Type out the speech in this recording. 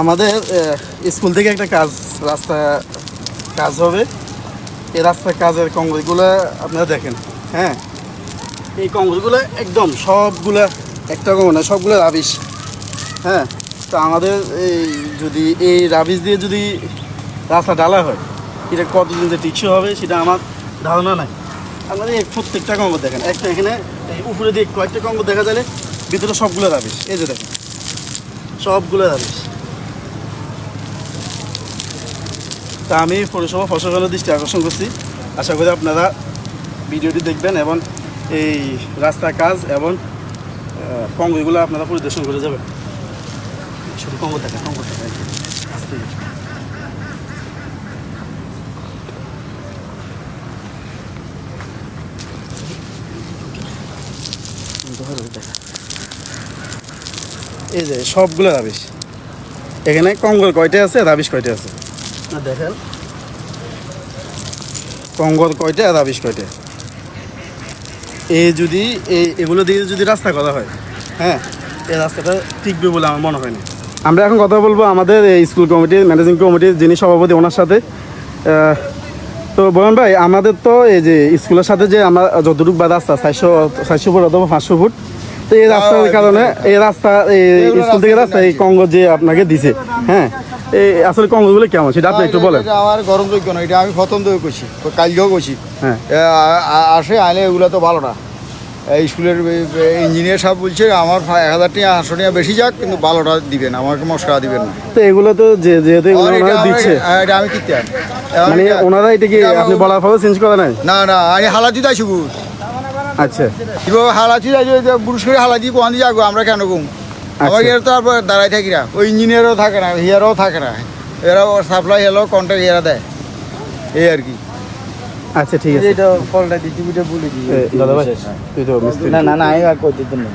আমাদের স্কুল থেকে একটা কাজ, রাস্তা কাজ হবে। এই রাস্তার কাজের কংগ্রেসগুলো আপনারা দেখেন হ্যাঁ? এই কংগ্রেসগুলো একদম সবগুলা, একটা কম না, সবগুলো রাবিশ হ্যাঁ? তো আমাদের এই যদি এই রাবিশ দিয়ে যদি রাস্তা ডালা হয়, এটা কতদিন যে টিকসই হবে সেটা আমার ধারণা নাই। আপনারা এই প্রত্যেকটা কঙ্গ দেখেন, একটা এখানে, এই উপরে দিয়ে কয়েকটা কঙ্গ দেখা যাবে ভিতরে সবগুলো রাবিশ, এই যে দেখেন, সবগুলো রাবিশ। তা আমি পৌরসভা প্রশাসনের দৃষ্টি আকর্ষণ করছি। আশা করি আপনারা ভিডিওটি দেখবেন এবং এই রাস্তার কাজ এবং কঙ্গগুলো আপনারা পরিদর্শন করে যাবেন। এই যে সবগুলো রাবিশ। এখানে কঙ্গল কয়টা আছে? রাবিশ কয়টা আছে? দেখেন। কঙ্গল কয়টা আর রাবিশ কয়টা? এই যদি এই এগুলো দিয়ে যদি রাস্তা করা হয় হ্যাঁ এই রাস্তাটা টিকবে বলে আমার মনে হয় না। আমরা এখন কথা বলব আমাদের এই স্কুল কমিটির ম্যানেজিং কমিটির যিনি সভাপতি ওনার সাথে। তো বলুন ভাই আমাদের তো এই যে স্কুলের সাথে যে আমরা যতটুকু বা রাস্তা চারশো চারশো ফুট অথবা পাঁচশো ফুট তো এই রাস্তার কারণে এই রাস্তা এই স্কুল থেকে রাস্তা এই কঙ্গ যে আপনাকে দিছে হ্যাঁ আসলে কঙ্গগুলো কেমন? সেটা আপনি একটু বলেন। আমার গরম যোগ্য না এটা আমি প্রথম থেকে করছি কালকেও করছি। হ্যাঁ। আসে আইলে এগুলো তো ভালো না। স্কুলের ইঞ্জিনিয়ার সাহেব বলছে আমার এক হাজার টাকা আটশো টাকা বেশি যাক কিন্তু ভালোটা দিবেন আমাকে মশলা দিবেন না। তো এগুলো তো যে যেহেতু এগুলো এটা দিচ্ছে। হ্যাঁ, এটা আমি কিনতে মানে ওনারা এটা কি আপনি বলার পরে চেঞ্জ করে নাই? না না আমি হালাতি তাই শুধু। আচ্ছা। এবার হালাতি যাই বুড়ুস করে হালাতি কোন দিয়ে আমরা কেন কম? আমার আচ্ছা। এর তো আর দাঁড়াই থাকি না। ওই ইঞ্জিনিয়ারও থাকে না হিয়ারও থাকে না। এরা সাপ্লাই এলো কন্ট্রাক্ট এরা দেয়। এই আর কি। আচ্ছা ঠিক আছে। এটা ফলটা ডিস্ট্রিবিউটার বলে দিই। দাদা ভাই তুই তো না না না আমি আর কই না